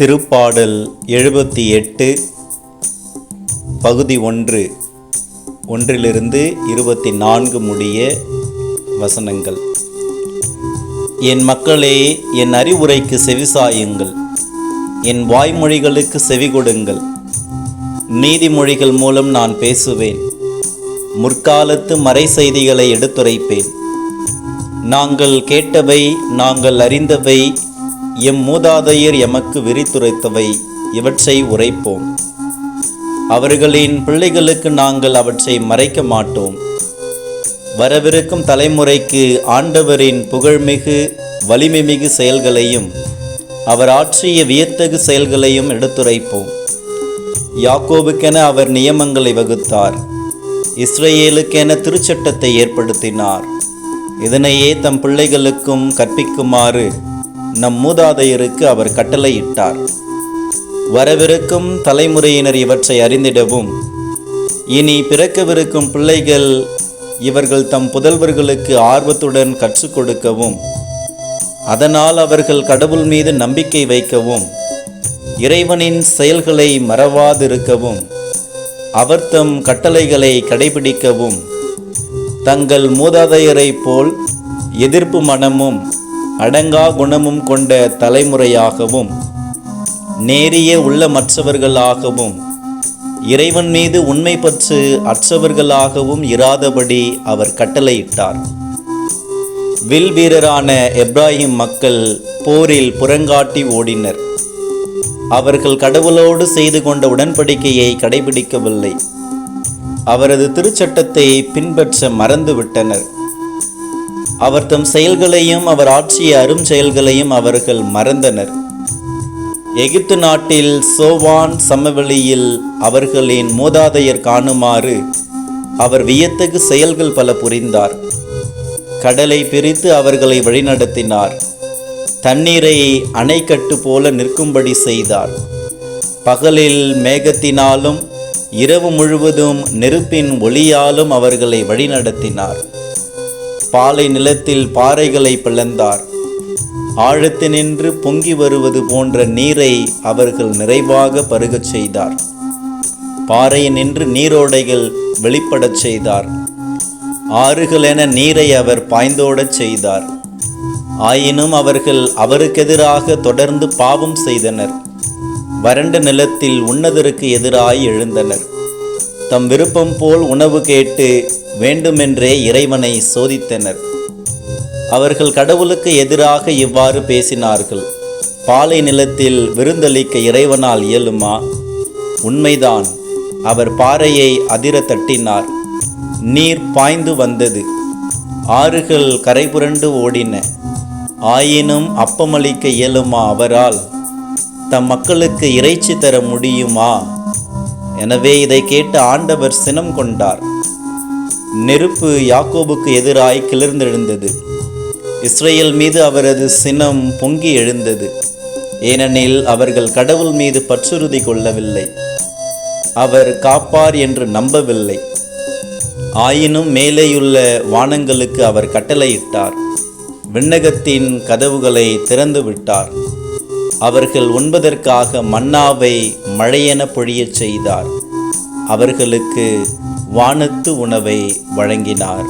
திருப்பாடல் எழுபத்தி எட்டு பகுதி ஒன்று. ஒன்றிலிருந்து இருபத்தி நான்கு முடிய வசனங்கள். என் மக்களே என் அறிவுரைக்கு செவிசாயுங்கள் என் வாய்மொழிகளுக்கு செவி கொடுங்கள். நீதிமொழிகள் மூலம் நான் பேசுவேன். முற்காலத்து மறை செய்திகளை எடுத்துரைப்பேன். நாங்கள் கேட்டவை நாங்கள் அறிந்தவை எம் மூதாதையர் எமக்கு விரித்துரைத்தவை இவற்றை உரைப்போம். அவர்களின் பிள்ளைகளுக்கு நாங்கள் அவற்றை மறைக்க மாட்டோம். வரவிருக்கும் தலைமுறைக்கு ஆண்டவரின் புகழ்மிகு வலிமைமிகு செயல்களையும் அவர் ஆற்றிய வியத்தகு செயல்களையும் எடுத்துரைப்போம். யாக்கோபுக்கென அவர் நியமங்களை வகுத்தார். இஸ்ரேலுக்கென திருச்சட்டத்தை ஏற்படுத்தினார். இதனையே தம் பிள்ளைகளுக்கும் கற்பிக்குமாறு நம் மூதாதையருக்கு அவர் கட்டளையிட்டார். வரவிருக்கும் தலைமுறையினர் இவற்றை அறிந்திடவும். இனி பிறக்கவிருக்கும் பிள்ளைகள் இவர்கள் தம் புதல்வர்களுக்கு ஆர்வத்துடன் கற்றுக் கொடுக்கவும் அதனால் அவர்கள் கடவுள் மீது நம்பிக்கை வைக்கவும் இறைவனின் செயல்களை மறவாதிருக்கவும் அவர் தம் கட்டளைகளை கடைபிடிக்கவும் தங்கள் மூதாதையரைப் போல் எதிர்ப்பு மனமும் அடங்கா குணமும் கொண்ட தலைமுறையாகவும் நேரிய உள்ள மற்றவர்களாகவும் இறைவன் மீது உண்மை பற்று அற்றவர்களாகவும் இராதபடி அவர் கட்டளையிட்டார். வில் வீரரான எப்ராஹிம் மக்கள் போரில் புறங்காட்டி ஓடினர். அவர்கள் கடவுளோடு செய்து கொண்ட உடன்படிக்கையை கடைபிடிக்கவில்லை. அவரது திருச்சட்டத்தை பின்பற்ற மறந்துவிட்டனர். அவர் தம் செயல்களையும் அவர் ஆட்சிய அரும் செயல்களையும் அவர்கள் மறந்தனர். எகிப்து நாட்டில் சோவான் சமவெளியில் அவர்களின் மூதாதையர் காணுமாறு அவர் வியத்தகு செயல்கள் பல புரிந்தார். கடலை பிரித்து அவர்களை வழிநடத்தினார். தண்ணீரை அணைக்கட்டு போல நிற்கும்படி செய்தார். பகலில் மேகத்தினாலும் இரவு முழுவதும் நெருப்பின் ஒளியாலும் அவர்களை வழிநடத்தினார். பாலை நிலத்தில் பாறைகளை பிளந்தார். ஆழத்தினின்று பொங்கி வருவது போன்ற நீரை அவர்கள் நிறைவாக பருகச் செய்தார். பாறையினின்று நீரோடைகள் வெளிப்படச் செய்தார். ஆறுகளென நீரை அவர் பாய்ந்தோடச் செய்தார். ஆயினும் அவர்கள் அவருக்கெதிராக தொடர்ந்து பாவம் செய்தனர். வறண்ட நிலத்தில் உன்னதருக்கு எதிராய் எழுந்தனர். தம் விருப்பம் போல் உணவு கேட்டு வேண்டுமென்றே இறைவனை சோதித்தனர். அவர்கள் கடவுளுக்கு எதிராக இவ்வாறு பேசினார்கள். பாலை நிலத்தில் விருந்தளிக்க இறைவனால் இயலுமா? உண்மைதான். அவர் பாறையை அதிர தட்டினார். நீர் பாய்ந்து வந்தது. ஆறுகள் கரைபுரண்டு ஓடின. ஆயினும் அப்பமளிக்க இயலுமா அவரால்? தம் மக்களுக்கு இறைச்சி தர முடியுமா? எனவே இதை கேட்டு ஆண்டவர் சினம் கொண்டார். நெருப்பு யாக்கோபுக்கு எதிராய் கிளர்ந்தெழுந்தது. இஸ்ரேல் மீது அவரது சினம் பொங்கி எழுந்தது. ஏனெனில் அவர்கள் கடவுள் மீது பற்றுறுதி கொள்ளவில்லை. அவர் காப்பார் என்று நம்பவில்லை. ஆயினும் மேலேயுள்ள வானங்களுக்கு அவர் கட்டளையிட்டார். விண்ணகத்தின் கதவுகளை திறந்து விட்டார். அவர்கள் உண்பதற்காக மன்னாவை மழையென பொழியச் செய்தார். அவர்களுக்கு வானத்து உணவை வழங்கினார்.